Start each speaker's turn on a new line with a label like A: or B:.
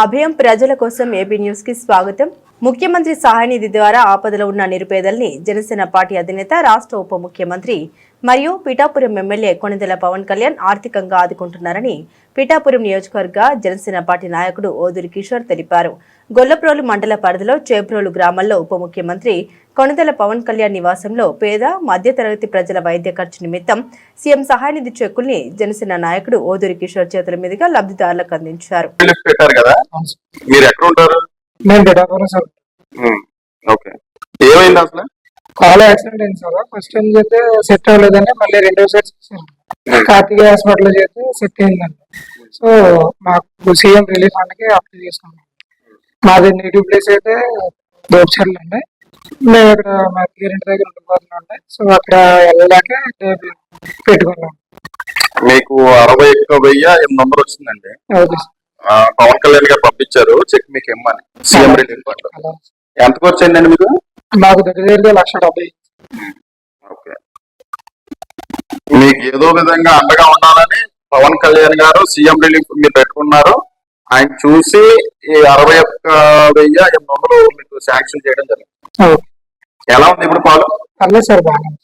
A: అభయం ప్రజల కోసం ఏబీ న్యూస్కి స్వాగతం. ముఖ్యమంత్రి సహాయనిధి ద్వారా ఆపదలో ఉన్న నిరుపేదల్ని జనసేన పార్టీ అధినేత రాష్ట్ర ఉప ముఖ్యమంత్రి మరియు పిఠాపురం ఎమ్మెల్యే కొణిదెల పవన్ కళ్యాణ్ ఆర్థికంగా ఆదుకుంటున్నారని పిఠాపురం నియోజకవర్గ జనసేన పార్టీ నాయకుడు ఓదురి కిషోర్ తెలిపారు. గొల్లప్రోలు మండల పరిధిలో చేబ్రోలు గ్రామంలో ఉప ముఖ్యమంత్రి కొణిదెల పవన్ కళ్యాణ్ నివాసంలో పేద మధ్యతరగతి ప్రజల వైద్య ఖర్చు నిమిత్తం సీఎం సహాయ నిధి చెక్కుల్ని జనసేన నాయకుడు ఓదూరి కిషోర్ చేతుల మీదుగా లబ్ధిదారులకు అందించారు.
B: ఏమైంది అసలు?
C: కాల్ యాక్సిడెంట్ అయింది సార్. ఫస్ట్ టైం చేస్తే సెట్ అవ్వలేదండి. మళ్ళీ రెండోసారి చేశారు కార్తిక హాస్పిటల్ చేస్తే సెట్ అయిందండి. సో మాకు సీఎం రిలీఫ్ ఫండ్కి అప్లై చేసుకున్నాం మాది నేటివ్ ప్లేస్ అయితే దోపచర్లు అండి. మేము ఇక్కడ మా పేరెంట్ దగ్గర ఉండిపోతున్నాం సో అక్కడ వెళ్ళలేక రేపు పెట్టుకున్నాం.
B: మీకు అరవై ఒక్క వెయ్యి ఎనిమిది వందలు వచ్చిందండి. పవన్ కళ్యాణ్ గారు పంపించారు. చెక్ మీకు ఇమ్మని సీఎం రిలీఫ్ ఫండ్ ఎంత ఖర్చు అయిందండి మీకు?
C: మాకు దగ్గర దగ్గర లక్ష డెబ్బై.
B: ఓకే. మీకు ఏదో విధంగా అండగా ఉండాలని పవన్ కళ్యాణ్ గారు సీఎం రిలీఫ్ మీరు పెట్టుకున్నారు. ఆయన చూసి ఈ అరవై ఒక్క వెయ్యి ఎనిమిది వందలు మీకు శాంక్షన్ చేయడం జరిగింది. ఎలా ఉంది ఇప్పుడు పాలు?
C: పర్లేదు సార్ బాగుంది?